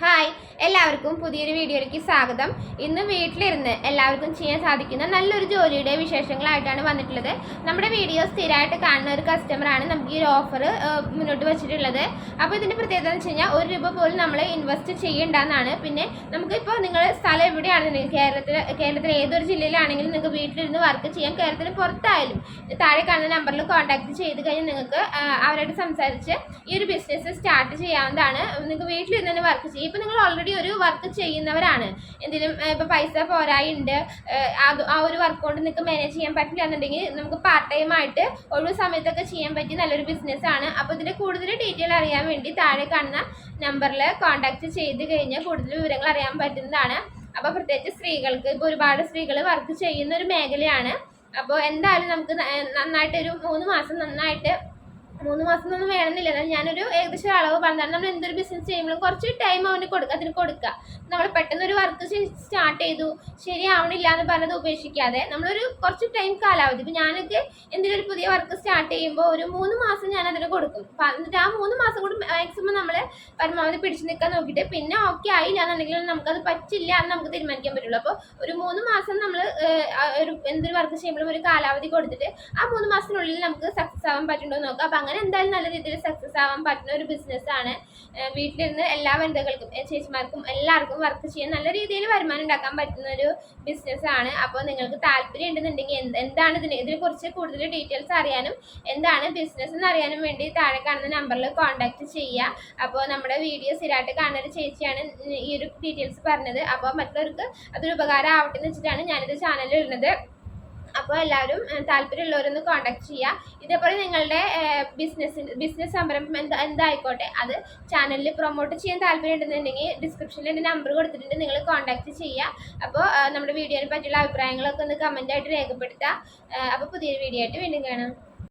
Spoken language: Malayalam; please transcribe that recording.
ഹായ് എല്ലാവർക്കും പുതിയൊരു വീഡിയോയിലേക്ക് സ്വാഗതം. ഇന്ന് വീട്ടിലിരുന്ന് എല്ലാവർക്കും ചെയ്യാൻ സാധിക്കുന്ന നല്ലൊരു ജോലിയുടെ വിശേഷങ്ങളായിട്ടാണ് വന്നിട്ടുള്ളത്. നമ്മുടെ വീഡിയോ സ്ഥിരമായിട്ട് കാണുന്ന ഒരു കസ്റ്റമറാണ് നമുക്ക് ഈ ഒരു ഓഫർ മുന്നോട്ട് വെച്ചിട്ടുള്ളത്. അപ്പോൾ ഇതിന്റെ പ്രത്യേകത എന്ന് വെച്ച് കഴിഞ്ഞാൽ ഒരു രൂപ പോലും നമ്മൾ ഇൻവെസ്റ്റ് ചെയ്യേണ്ടെന്നാണ്. പിന്നെ നമുക്കിപ്പോൾ നിങ്ങൾ സ്ഥലം എവിടെയാണെന്നുണ്ടെങ്കിൽ കേരളത്തിൽ കേരളത്തിലെ ഏതൊരു ജില്ലയിലാണെങ്കിലും നിങ്ങൾക്ക് വീട്ടിലിരുന്ന് വർക്ക് ചെയ്യാം കേരളത്തിന് പുറത്തായാലും താഴെ കാണുന്ന നമ്പറിൽ കോൺടാക്ട് ചെയ്ത് കഴിഞ്ഞാൽ നിങ്ങൾക്ക് അവരോട് സംസാരിച്ച് ഈ ഒരു ബിസിനസ് സ്റ്റാർട്ട് ചെയ്യാവുന്നതാണ്. നിങ്ങൾക്ക് വീട്ടിലിരുന്ന് തന്നെ വർക്ക് ചെയ്യും. ഇപ്പം നിങ്ങൾ ഓൾറെഡി ഒരു വർക്ക് ചെയ്യുന്നവരാണ്. എന്തെങ്കിലും ഇപ്പൊ പൈസ പോരായുണ്ട് അത് ആ ഒരു വർക്ക് കൊണ്ട് നിങ്ങൾക്ക് മാനേജ് ചെയ്യാൻ പറ്റില്ല എന്നുണ്ടെങ്കിൽ നമുക്ക് പാർട്ട് ടൈം ആയിട്ട് ഒഴിവ് സമയത്തൊക്കെ ചെയ്യാൻ പറ്റിയ നല്ലൊരു ബിസിനസ് ആണ്. അപ്പോൾ ഇതിന്റെ കൂടുതൽ ഡീറ്റെയിൽ അറിയാൻ വേണ്ടി താഴെ കാണുന്ന നമ്പറിൽ കോൺടാക്ട് ചെയ്ത് കഴിഞ്ഞാൽ കൂടുതൽ വിവരങ്ങൾ അറിയാൻ പറ്റുന്നതാണ്. അപ്പോൾ പ്രത്യേകിച്ച് സ്ത്രീകൾക്ക് ഇപ്പോൾ ഒരുപാട് സ്ത്രീകൾ വർക്ക് ചെയ്യുന്ന ഒരു മേഖലയാണ്. അപ്പോൾ എന്തായാലും നമുക്ക് നന്നായിട്ട് ഒരു മൂന്ന് മാസം നന്നായിട്ട് മൂന്ന് മാസം ഒന്നും വേണമെന്നില്ല. എന്നാൽ ഞാനൊരു ഏകദേശം അളവ് പറഞ്ഞാൽ നമ്മൾ എന്തൊരു ബിസിനസ് ചെയ്യുമ്പോഴും കുറച്ച് ടൈം അവന് കൊടുക്കുക അതിന് കൊടുക്കുക നമ്മൾ പെട്ടെന്ന് ഒരു വർക്ക് സ്റ്റാർട്ട് ചെയ്തു. ശരിയാവണില്ല എന്ന് പറഞ്ഞത് ഉപേക്ഷിക്കാതെ നമ്മളൊരു കുറച്ച് ടൈം കാലാവധി. ഇപ്പം ഞാനൊക്കെ എന്തെങ്കിലും ഒരു പുതിയ വർക്ക് സ്റ്റാർട്ട് ചെയ്യുമ്പോൾ ഒരു മൂന്ന് മാസം ഞാൻ അതിന് കൊടുക്കും. എന്നിട്ട് ആ മൂന്ന് മാസം കൂടി മാക്സിമം നമ്മൾ പരമാവധി പിടിച്ചു നിൽക്കാൻ നോക്കിയിട്ട് പിന്നെ ഓക്കെ ആയില്ല എന്നുണ്ടെങ്കിൽ നമുക്കത് പറ്റില്ല എന്ന് നമുക്ക് തീരുമാനിക്കാൻ പറ്റുള്ളൂ. അപ്പോൾ ഒരു മൂന്ന് മാസം നമ്മൾ ഒരു എന്തൊരു വർക്ക് ചെയ്യുമ്പോഴും ഒരു കാലാവധി കൊടുത്തിട്ട് ആ മൂന്ന് മാസത്തിനുള്ളിൽ നമുക്ക് സക്സസ് ആവാൻ പറ്റുന്നുണ്ടോ നോക്കാം. അപ്പം അങ്ങനെ എന്തായാലും നല്ല രീതിയിൽ സക്സസ് ആവാൻ പറ്റുന്ന ഒരു ബിസിനസ്സാണ് വീട്ടിലിരുന്ന് എല്ലാ വനിതകൾക്കും ചേച്ചിമാർക്കും എല്ലാവർക്കും വർക്ക് ചെയ്യാൻ നല്ല രീതിയിൽ വരുമാനം ഉണ്ടാക്കാൻ പറ്റുന്ന ഒരു ബിസിനസ്സാണ് അപ്പോൾ നിങ്ങൾക്ക് താല്പര്യം ഉണ്ടെന്നുണ്ടെങ്കിൽ എന്ത് എന്താണ് ഇതിന് ഇതിനെക്കുറിച്ച് കൂടുതൽ ഡീറ്റെയിൽസ് അറിയാനും എന്താണ് ബിസിനസ് എന്ന് അറിയാനും വേണ്ടി താഴെ കാണുന്ന നമ്പറിൽ കോൺടാക്ട് ചെയ്യുക. അപ്പോൾ നമ്മുടെ വീഡിയോ സ്ഥിരമായിട്ട് കാണുന്ന ചേച്ചിയാണ് ഈ ഒരു ഡീറ്റെയിൽസ് പറഞ്ഞത്. അപ്പോൾ മറ്റുള്ളവർക്ക് അതൊരു ഉപകാരം ആവട്ടെ എന്ന് വെച്ചിട്ടാണ് ഞാനിത് ചാനലിൽ ഇടുന്നത്. അപ്പോൾ എല്ലാവരും താല്പര്യമുള്ളവരൊന്ന് കോൺടാക്ട് ചെയ്യുക. ഇതേപോലെ നിങ്ങളുടെ ബിസിനസ് ബിസിനസ് സംരംഭം എന്താ എന്തായിക്കോട്ടെ അത് ചാനലിൽ പ്രൊമോട്ട് ചെയ്യാൻ താല്പര്യം ഉണ്ടെന്നുണ്ടെങ്കിൽ ഡിസ്ക്രിപ്ഷനിൽ എന്റെ നമ്പർ കൊടുത്തിട്ടുണ്ട്. നിങ്ങൾ കോൺടാക്ട് ചെയ്യുക. അപ്പോൾ നമ്മുടെ വീഡിയോനെ പറ്റിയുള്ള അഭിപ്രായങ്ങളൊക്കെ ഒന്ന് കമന്റായിട്ട് രേഖപ്പെടുത്തുക. അപ്പോൾ പുതിയൊരു വീഡിയോ ആയിട്ട് വീണ്ടും കാണാം.